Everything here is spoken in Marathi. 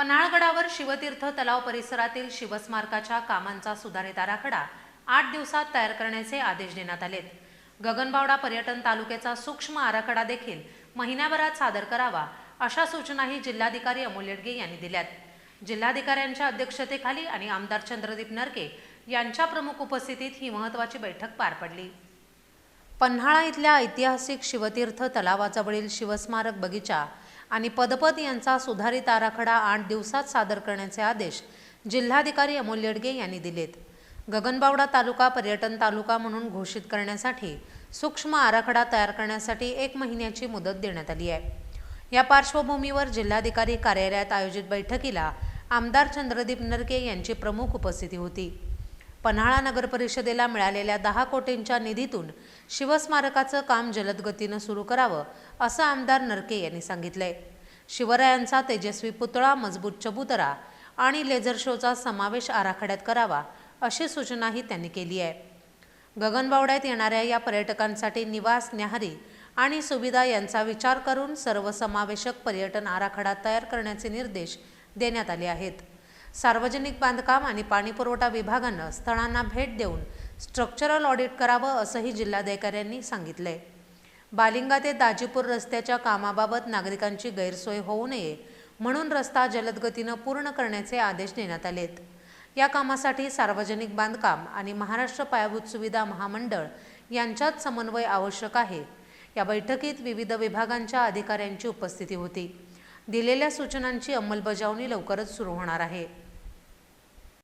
पन्हाळगडावर शिवतीर्थ तलाव परिसरातील शिवस्मारकाच्या कामांचा सुधारित आराखडा आठ दिवसात तयार करण्याचे आदेश देण्यात आलेत. गगनबावडा पर्यटन तालुक्याचा सूक्ष्म आराखडा देखील महिन्याभरात सादर करावा अशा सूचनाही जिल्हाधिकारी अमोल येडगे यांनी दिल्यात. जिल्हाधिकाऱ्यांच्या अध्यक्षतेखाली आणि आमदार चंद्रदीप नरके यांच्या प्रमुख उपस्थितीत ही महत्त्वाची बैठक पार पडली. पन्हाळा इथल्या ऐतिहासिक शिवतीर्थ तलावाजवळील शिवस्मारक बगीचा आणि पदपद यांचा सुधारित आराखडा आठ दिवसात सादर करण्याचे आदेश जिल्हाधिकारी अमोल येडगे यांनी दिलेत. गगनबावडा तालुका पर्यटन तालुका म्हणून घोषित करण्यासाठी सूक्ष्म आराखडा तयार करण्यासाठी एक महिन्याची मुदत देण्यात आली आहे. या पार्श्वभूमीवर जिल्हाधिकारी कार्यालयात आयोजित बैठकीला आमदार चंद्रदीप नरके यांची प्रमुख उपस्थिती होती. पन्हाळा नगर परिषदेला मिळालेल्या दहा कोटींच्या निधीतून शिवस्मारकाचं काम जलदगतीनं सुरू करावं असं आमदार नरके यांनी सांगितलंय. शिवरायांचा तेजस्वी पुतळा मजबूत चबुतरा आणि लेझर शोचा समावेश आराखड्यात करावा अशी सूचनाही त्यांनी केली आहे. गगनबावड्यात येणाऱ्या या पर्यटकांसाठी निवास न्याहारी आणि सुविधा यांचा विचार करून सर्वसमावेशक पर्यटन आराखडा तयार करण्याचे निर्देश देण्यात आले आहेत. सार्वजनिक बांधकाम आणि पाणीपुरवठा विभागानं स्थळांना भेट देऊन स्ट्रक्चरल ऑडिट करावं असंही जिल्हाधिकाऱ्यांनी सांगितलंय. बालिंगा ते दाजीपूर रस्त्याच्या कामाबाबत नागरिकांची गैरसोय होऊ नये म्हणून रस्ता जलदगतीनं पूर्ण करण्याचे आदेश देण्यात आलेत. या कामासाठी सार्वजनिक बांधकाम आणि महाराष्ट्र पायाभूत सुविधा महामंडळ यांच्यात समन्वय आवश्यक आहे. या बैठकीत विविध विभागांच्या अधिकाऱ्यांची उपस्थिती होती. दिलेल्या सूचनांची अंमलबजावणी लवकरच सुरू होणार आहे.